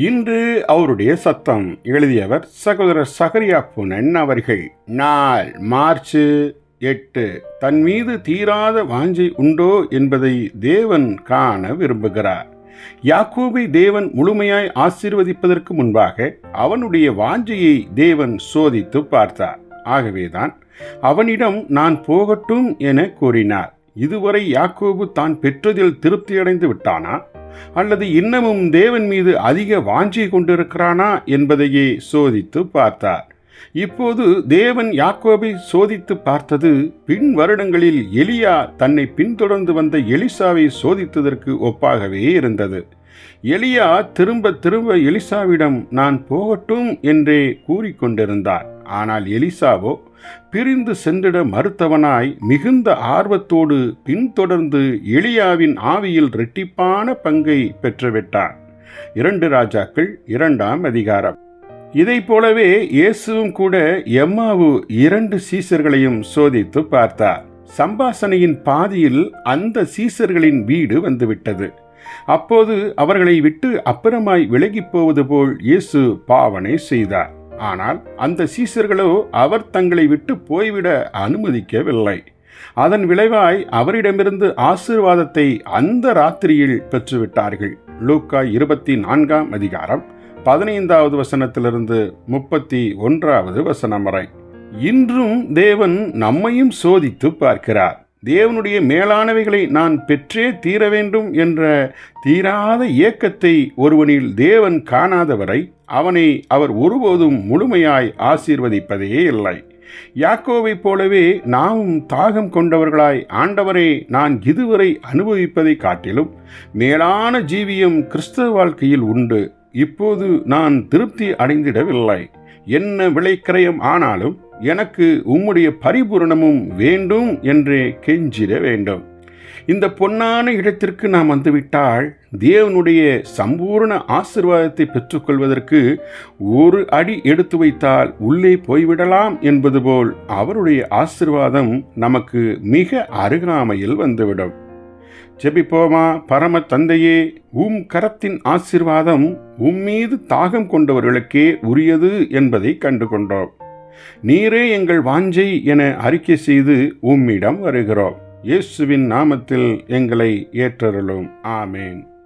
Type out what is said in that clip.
இன்று அவருடைய சத்தம். எழுதியவர் சகோதரர் சகரியா புனன் அவர்கள். நாள் மார்ச் எட்டு. தன் மீது தீராத வாஞ்சை உண்டோ என்பதை தேவன் காண விரும்புகிறார். யாக்கோபை தேவன் முழுமையாய் ஆசீர்வதிப்பதற்கு முன்பாக அவனுடைய வாஞ்சையை தேவன் சோதித்து பார்த்தார். ஆகவேதான் அவனிடம் நான் போகட்டும் என கூறினார். இதுவரை யாக்கோபு தான் பெற்றதில் திருப்தியடைந்து விட்டானா? அல்லது இன்னமும் தேவன் மீது அதிக வாஞ்சி கொண்டிருக்கிறானா என்பதையே சோதித்து பார்த்தார். இப்போது தேவன் யாக்கோபை சோதித்து பார்த்தது பின் வருடங்களில் எலியா தன்னை பின்தொடர்ந்து வந்த எலிசாவை சோதித்ததற்கு ஒப்பாகவே இருந்தது. எலியா திரும்ப திரும்ப எலிசாவிடம் நான் போகட்டும் என்றே கூறிக்கொண்டிருந்தார். ஆனால் எலிசாவோ பிரிந்து சென்றிட மறுத்தவனாய் மிகுந்த ஆர்வத்தோடு பின்தொடர்ந்து எலியாவின் ஆவியில் இரட்டிப்பான பங்கை பெற்றுவிட்டான். இரண்டு ராஜாக்கள் இரண்டாம் அதிகாரம். இதை போலவே இயேசுவும் கூட எம்மாவு இரண்டு சீசர்களையும் சோதித்து பார்த்தார். சம்பாசனையின் பாதியில் அந்த சீசர்களின் வீடு வந்துவிட்டது. அப்போது அவர்களை விட்டு அப்புறமாய் விலகிப் போவது போல் இயேசு பாவனை செய்தார். ஆனால் அந்த சீசர்களோ அவர் தங்களை விட்டு போய்விட அனுமதிக்கவில்லை. அதன் விளைவாய் அவரிடமிருந்து ஆசீர்வாதத்தை அந்த ராத்திரியில் பெற்றுவிட்டார்கள். லூக்கா இருபத்தி நான்காம் அதிகாரம் பதினைந்தாவது வசனத்திலிருந்து முப்பத்தி ஒன்றாவது வசனம் வரை. இன்றும் தேவன் நம்மையும் சோதித்து பார்க்கிறார். தேவனுடைய மேலானவைகளை நான் பெற்றே தீர வேண்டும் என்ற தீராத இயக்கத்தை ஒருவனில் தேவன் காணாதவரை அவனை அவர் ஒருபோதும் முழுமையாய் ஆசீர்வதிப்பதே இல்லை. யாக்கோவைப் போலவே நாமும் தாகம் கொண்டவர்களாய் ஆண்டவரை நான் இதுவரை அனுபவிப்பதை காட்டிலும் மேலான ஜீவியம் கிறிஸ்தவ வாழ்க்கையில் உண்டு. இப்போது நான் திருப்தி அடைந்திடவில்லை. என்ன விலைக்கிரயம் ஆனாலும் எனக்கு உம்முடைய பரிபூரணமும் வேண்டும் என்றே கெஞ்சிட வேண்டும். இந்த பொன்னான இடத்திற்கு நாம் வந்துவிட்டால் தேவனுடைய சம்பூர்ண ஆசிர்வாதத்தை பெற்றுக்கொள்வதற்கு ஒரு அடி எடுத்து வைத்தால் உள்ளே போய்விடலாம் என்பது போல் அவருடைய ஆசிர்வாதம் நமக்கு மிக அருகாமையில் வந்துவிடும். ஜெபிப்போமா? பரம தந்தையே உம் கரத்தின் ஆசிர்வாதம் உம் மீது தாகம் கொண்டவர்களுக்கே உரியது என்பதை கண்டு கொண்டோம் நீரே எங்கள் வாஞ்சை என அறிக்கை செய்து உம்மிடம் வருகிறோம். இயேசுவின் நாமத்தில் எங்களை ஏற்றருளும். ஆமேன்.